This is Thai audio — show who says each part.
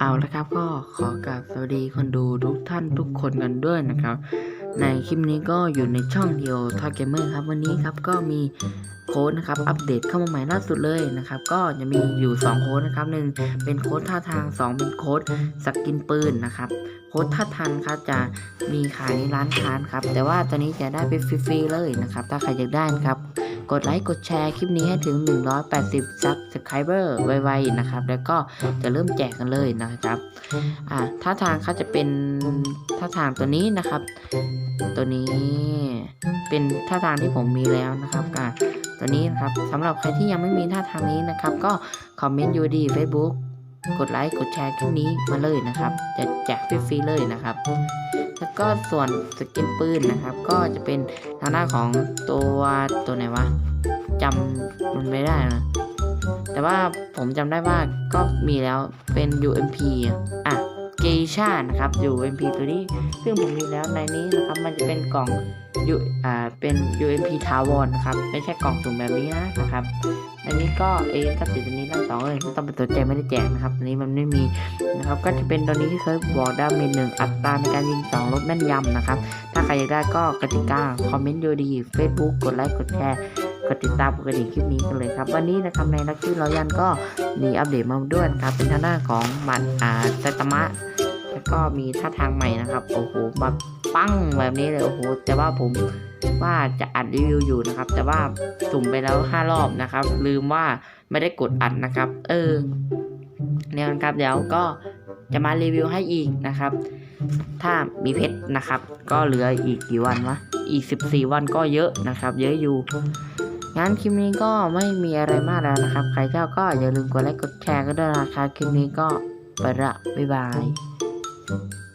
Speaker 1: เอาละครับก็ขอกราบสวัสดีคนดูทุกท่านทุกคนกันด้วยนะครับ ในคลิปนี้ก็อยู่ในช่องเดียวทอเกมเมอร์ครับวันนี้ครับก็มีโค้ดนะครับอัปเดตเข้ามาใหม่ล่าสุดเลยนะครับ ก็จะมีอยู่ 2 โค้ดนะครับหนึ่งเป็นโค้ดท่าทาง 2 เป็นโค้ดสกินปืนนะครับโค้ดท่าทางครับจะมีขายในร้านค้าครับแต่ว่าตอนนี้จะได้ไปฟรีๆเลยนะครับ ถ้าใครอยากได้นะครับ กดไลค์กดแชร์คลิปนี้ให้ถึง 180 subscriber ไวๆนะครับ แล้วก็จะเริ่มแจกกันเลยนะครับอ่าท่าทางเขาจะเป็นท่าทางตัวนี้นะครับ ตัวนี้เป็นท่าทางที่ผมมีแล้วนะครับอ่าตัวนี้นะครับสำหรับใครที่ยังไม่มีท่าทางนี้นะครับ ก็คอมเมนต์ยูดี Facebook กดไลค์กดแชร์คลิปนี้มาเลยนะครับ จะแจกฟรีๆเลยนะครับ แล้วก็ส่วนสกินปืนนะครับ ก็จะเป็นทางหน้านของตัวตัวไหนวะจำมันไม่ได้นะแต่ว่าผมจำได้ว่าก็มีแล้วเป็น UMP อะ เกชานะครับ UMP ตัวนี้ ซึ่งผมมีแล้วในนี้นะครับ มันจะเป็นกล่อง U อ่าเป็น UMP ทาวอนนะครับ ไม่ใช่กล่องสุ่มแบบนี้นะนะครับ อันนี้ก็เองก็ติดตัวนี้ทั้งสองเลยไม่ต้องไปตัวใจกไม่ได้แจกนะครับอันนี้มันไม่มีนะครับ ก็จะเป็นตัวนี้ที่เคยบอกได้มีหนึ่งอัตราในการยิงสองลดแม่นยำนะครับ ถ้าใครอยากได้ก็กติกาคอมเมนต์ยูดี Facebook กดไลค์กดแชร์กดติดตามกดกระดิ่งคลิปนี้กันเลยครับ วันนี้นะครับในลักกี้รอยันก็มีอัปเดตมาด้วยนะครับเป็นทางด้านของมัดอ่าไซตามะ แล้วก็มีท่าทางใหม่นะครับ โอ้โหมาปั้งแบบนี้เลยโอ้โหแต่ว่าผมว่าจะอัดรีวิวอยู่นะครับ แต่ว่าสุ่มไปแล้ว 5 รอบนะครับ ลืมว่าไม่ได้กดอัดนะครับ เออเนี่ยนะครับเดี๋ยวก็จะมารีวิวให้อีกนะครับ ถ้ามีเพชรนะครับ ก็เหลืออีกกี่วันวะอีก 14 วันก็เยอะนะครับ เยอะอยู่งั้นคลิปนี้ก็ไม่มีอะไรมากแล้วนะครับ ใครชอบก็อย่าลืมกดไลค์กดแชร์ก็ด้วยนะครับคลิปนี้ก็ไปละบ๊ายบาย Thank you.